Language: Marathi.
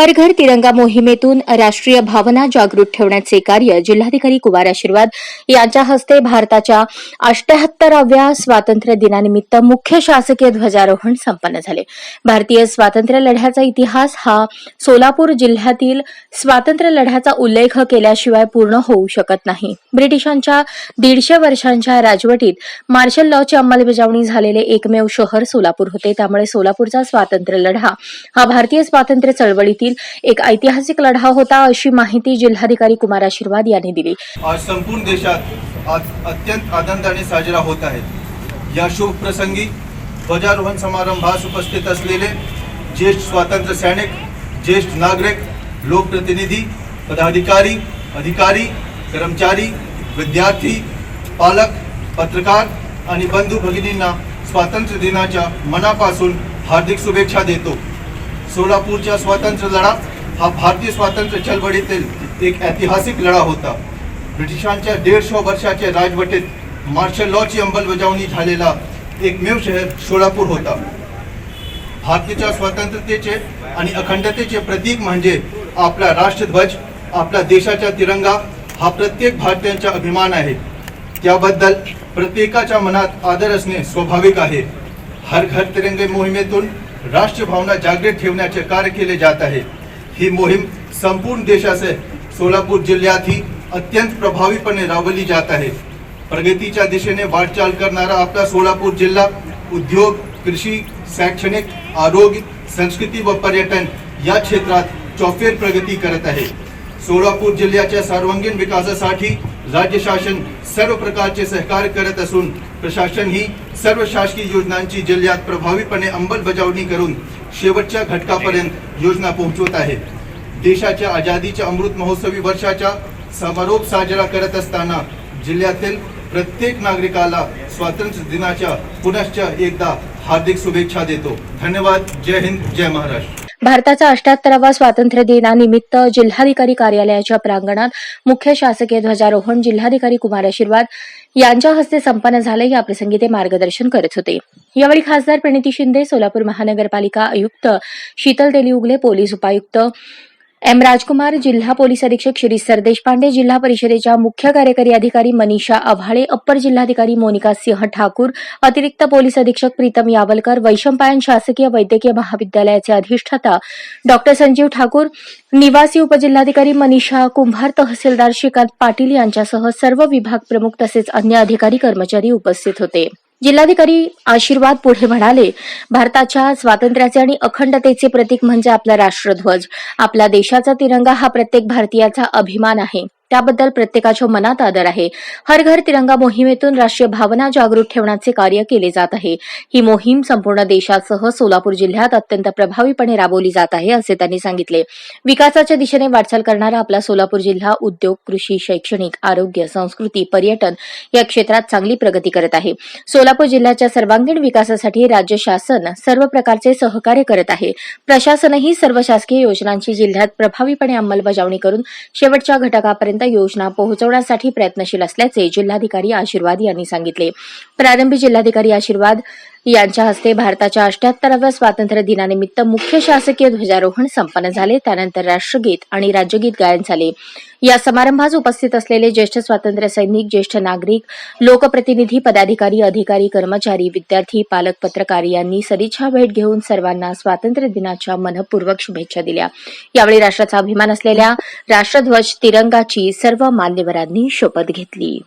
हर घर तिरंगा मोहिमेतून राष्ट्रीय भावना जागृत ठेवण्याचे कार्य जिल्हाधिकारी कुमार आशीर्वाद यांच्या हस्ते भारताच्या अष्ट्याहत्तराव्या स्वातंत्र्य दिनानिमित्त मुख्य शासकीय ध्वजारोहण संपन्न झाले. भारतीय स्वातंत्र्य लढ्याचा इतिहास हा सोलापूर जिल्ह्यातील स्वातंत्र्य लढ्याचा उल्लेख केल्याशिवाय पूर्ण होऊ शकत नाही. ब्रिटिशांच्या दीडशे वर्षांच्या राजवटीत मार्शल लॉची अंमलबजावणी झालेले एकमेव शहर सोलापूर होते. त्यामुळे सोलापूरचा स्वातंत्र्य लढा हा भारतीय स्वातंत्र्य चळवळीतील एक ऐतिहासिक लढा होता अशी माहिती जिल्हाधिकारी कुमार आशीर्वाद यांनी दिली. आज संपूर्ण देशात आज अत्यंत आनंदाने साजरा होत आहे. या शुभ प्रसंगी ध्वजारोहण समारंभास उपस्थित असलेले ज्येष्ठ स्वातंत्र्य सैनिक ज्येष्ठ नागरिक लोकप्रतिनिधी पदाधिकारी अधिकारी कर्मचारी विद्यार्थी पालक पत्रकार आणि बंधू भगिनींना स्वातंत्र्य दिनाच्या मनापासून हार्दिक शुभेच्छा देतो. सोलापूरचा स्वातंत्र्य लढा हा भारतीय स्वातंत्र्य चळवळीतील एक ऐतिहासिक लढा होता. ब्रिटिशांच्या दीडशे वर्षाच्या राजवटीत मार्शल लॉची अंमलबजावणी झालेला एकमेव शहर सोलापूर होता. भारतीच्या स्वातंत्र्यतेचे आणि अखंडतेचे प्रतीक म्हणजे आपला राष्ट्रध्वज आपला देशाचा तिरंगा हा प्रत्येक भारतीयांचा अभिमान आहे. त्याबद्दल प्रत्येकाच्या मनात आदर असणे स्वाभाविक आहे. हर घर तिरंगे मोहिमेतून राष्ट्रभावना जागृत ठेवण्याचे कार्य केले जात आहे. ही मोहीम संपूर्ण देशाचे सोलापूर जिल्ह्यातही अत्यंत प्रभावीपणे राबवली जात आहे. प्रगतीच्या दिशेने वाटचाल करणारा आपला सोलापूर जिल्हा उद्योग कृषी शैक्षणिक आरोग्य संस्कृती व पर्यटन या क्षेत्रात चौफेर प्रगती करत आहे. सोलापूर जिल्ह्याच्या सर्वांगीण विकासासाठी राज्य शासन सर्व प्रकारचे सहकार्य करत असून प्रशासन ही सर्व शासकीय योजनांची जिल्ह्यात प्रभावीपणे अंमलबजावणी करून शेवटच्या घटकापर्यंत योजना पोहोचवत आहे. देशाच्या आझादीच्या अमृत महोत्सवी वर्षाचा समारोप साजरा करत असताना जिल्ह्यातील प्रत्येक नागरिकाला स्वातंत्र्य दिनाच्या पुनश्च एकदा हार्दिक शुभेच्छा देतो. धन्यवाद. जय हिंद. जय महाराष्ट्र. भारताचा अष्ट्याहत्तरावा स्वातंत्र्य दिनानिमित्त जिल्हाधिकारी कार्यालयाच्या प्रांगणात मुख्य शासकीय ध्वजारोहण जिल्हाधिकारी कुमार आशीर्वाद यांच्या हस्ते संपन्न झाले. या प्रसंगी ते मार्गदर्शन करत होते. यावेळी खासदार प्रणिती शिंदे सोलापूर महानगरपालिका आयुक्त शीतल तेली उगले पोलीस उपायुक्त एम राजकुमार जिल्हा पोलीस अधीक्षक शिरीष सरदेशपांडे जिल्हा परिषदेच्या मुख्य कार्यकारी अधिकारी मनीषा आव्हाळे अप्पर जिल्हाधिकारी मोनिका सिंह ठाकूर अतिरिक्त पोलीस अधीक्षक प्रीतम यावलकर वैशंपायन शासकीय वैद्यकीय महाविद्यालयाचे अधिष्ठाता डॉक्टर संजीव ठाकूर निवासी उपजिल्हाधिकारी मनीषा कुंभार तहसीलदार श्रीकांत पाटील यांच्यासह सर्व विभाग प्रमुख तसेच अन्य अधिकारी कर्मचारी उपस्थित होते. जिल्हाधिकारी आशीर्वाद पुढे म्हणाले भारताच्या स्वातंत्र्याचे आणि अखंडतेचे प्रतीक म्हणजे आपला राष्ट्रध्वज. आपला देशाचा तिरंगा हा प्रत्येक भारतीयाचा अभिमान आहे. त्याबद्दल प्रत्येकाच्या मनात आदर आहे. हर घर तिरंगा मोहिमेतून राष्ट्रीय भावना जागृत ठेवण्याचे कार्य केले जात आहे. ही मोहीम संपूर्ण देशासह सोलापूर जिल्ह्यात अत्यंत प्रभावीपणे राबवली जात आहे असे त्यांनी सांगितले. विकासाच्या दिशेने वाटचाल करणारा आपला सोलापूर जिल्हा उद्योग कृषी शैक्षणिक आरोग्य संस्कृती पर्यटन या क्षेत्रात चांगली प्रगती करत आहे. सोलापूर जिल्ह्याच्या सर्वांगीण विकासासाठी राज्य शासन सर्व प्रकारचे सहकार्य करत आहे. प्रशासनही सर्व शासकीय योजनांची जिल्ह्यात प्रभावीपणे अंमलबजावणी करून शेवटच्या घटकापर्यंत योजना पोहोचवण्यासाठी प्रयत्नशील असल्याचे जिल्हाधिकारी आशीर्वाद यांनी सांगितले. प्रारंभी जिल्हाधिकारी आशीर्वाद यांच्या हस्ते भारताच्या अष्ट्याहत्तराव्या स्वातंत्र्य दिनानिमित्त मुख्य शासकीय ध्वजारोहण संपन्न झाले. त्यानंतर राष्ट्रगीत आणि राज्यगीत गायन झाले. या समारंभास उपस्थित असलेले ज्येष्ठ स्वातंत्र्य सैनिक ज्येष्ठ नागरिक लोकप्रतिनिधी पदाधिकारी अधिकारी कर्मचारी विद्यार्थी पालक पत्रकार यांनी सदिच्छा भेट घेऊन सर्वांना स्वातंत्र्य दिनाच्या मनपूर्वक शुभेच्छा दिल्या. यावेळी राष्ट्राचा अभिमान असलेल्या राष्ट्रध्वज तिरंगाची सर्व मान्यवरांनी शपथ घेतली.